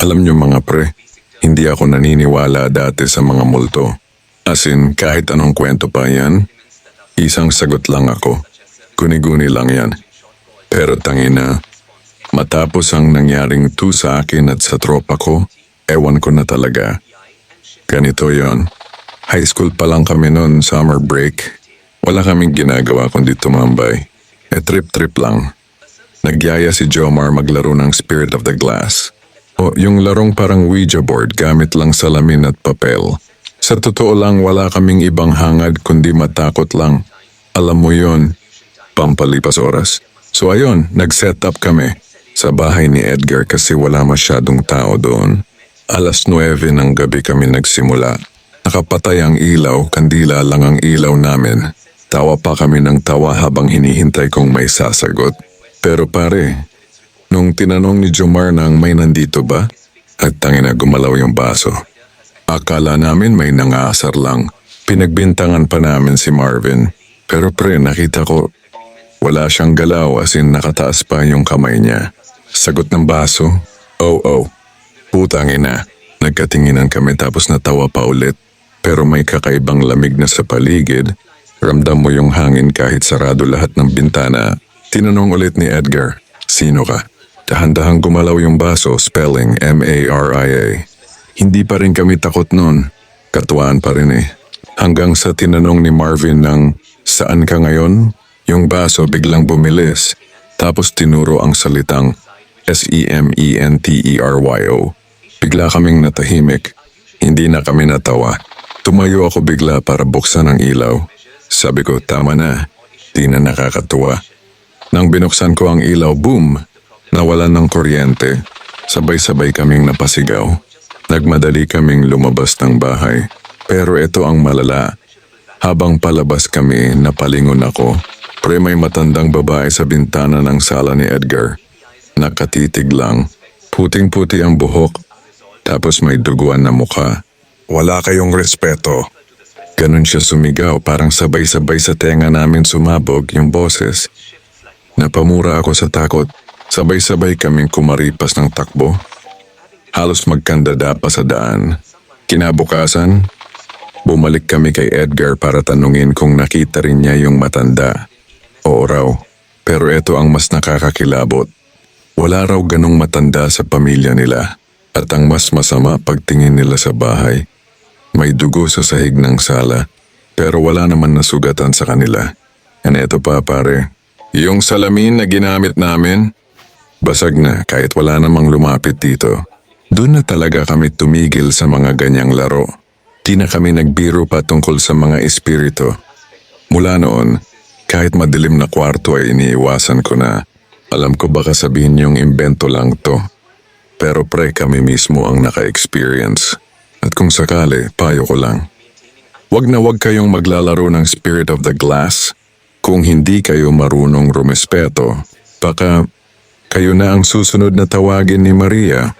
Alam niyo mga pre, hindi ako naniniwala dati sa mga multo. As in, kahit anong kwento pa yan, isang sagot lang ako. Guni-guni lang yan. Pero tangina, matapos ang nangyaring tu sa akin at sa tropa ko, ewan ko na talaga. Ganito yon. High school pa lang kami noon, summer break. Wala kaming ginagawa kundi tumambay. E trip-trip lang. Nagyaya si Jomar maglaro ng Spirit of the Glass. O yung larong parang Ouija board gamit lang salamin at papel. Sa totoo lang wala kaming ibang hangad kundi matakot lang. Alam mo yon, pampalipas oras. So ayun, nag-set up kami sa bahay ni Edgar kasi wala masyadong tao doon. Alas 9 ng gabi kami nagsimula. Nakapatay ang ilaw, kandila lang ang ilaw namin. Tawa pa kami ng tawa habang hinihintay kong may sasagot. Pero pare, nung tinanong ni Jomar nang may nandito ba? At tangin na gumalaw yung baso. Akala namin may nangasar lang. Pinagbintangan pa namin si Marvin. Pero pre, nakita ko wala siyang galaw as in nakataas pa yung kamay niya. Sagot ng baso, oh oh. Putang ina. Nagkatinginan kami tapos natawa pa ulit. Pero may kakaibang lamig na sa paligid. Ramdam mo yung hangin kahit sarado lahat ng bintana. Tinanong ulit ni Edgar, sino ka? Dahan-dahang gumalaw yung baso, spelling M-A-R-I-A. Hindi pa rin kami takot nun. Katuwaan pa rin eh. Hanggang sa tinanong ni Marvin ng, saan ka ngayon? Yung baso biglang bumilis. Tapos tinuro ang salitang S-E-M-E-N-T-E-R-Y-O. Bigla kaming natahimik. Hindi na kami natawa. Tumayo ako bigla para buksan ang ilaw. Sabi ko, tama na. Di na nakakatuwa. Nang binuksan ko ang ilaw, boom! Nawalan ng kuryente. Sabay-sabay kaming napasigaw. Nagmadali kaming lumabas ng bahay. Pero ito ang malala. Habang palabas kami, napalingon ako. Pre may matandang babae sa bintana ng sala ni Edgar. Nakatitig lang. Puting-puti ang buhok. Tapos may duguan na mukha. Wala kayong respeto. Ganon siya sumigaw parang sabay-sabay sa tenga namin sumabog yung boses. Napamura ako sa takot. Sabay-sabay kaming kumaripas ng takbo. Halos magkandada pa sa daan. Kinabukasan, bumalik kami kay Edgar para tanungin kung nakita rin niya yung matanda. Oo raw, pero ito ang mas nakakakilabot. Wala raw ganong matanda sa pamilya nila. At ang mas masama pagtingin nila sa bahay. May dugo sa sahig ng sala, pero wala naman nasugatan sa kanila. And eto pa pare, yung salamin na ginamit namin, basag na kahit wala namang lumapit dito. Doon na talaga kami tumigil sa mga ganyang laro. Di na kami nagbiro pa tungkol sa mga espiritu. Mula noon, kahit madilim na kwarto ay iniiwasan ko na. Alam ko baka sabihin niyong imbento lang to. Pero pre kami mismo ang naka-experience. At kung sakali, payo ko lang. Huwag na huwag kayong maglalaro ng Spirit of the Glass. Kung hindi kayo marunong rumespeto, baka kayo na ang susunod na tawagin ni Maria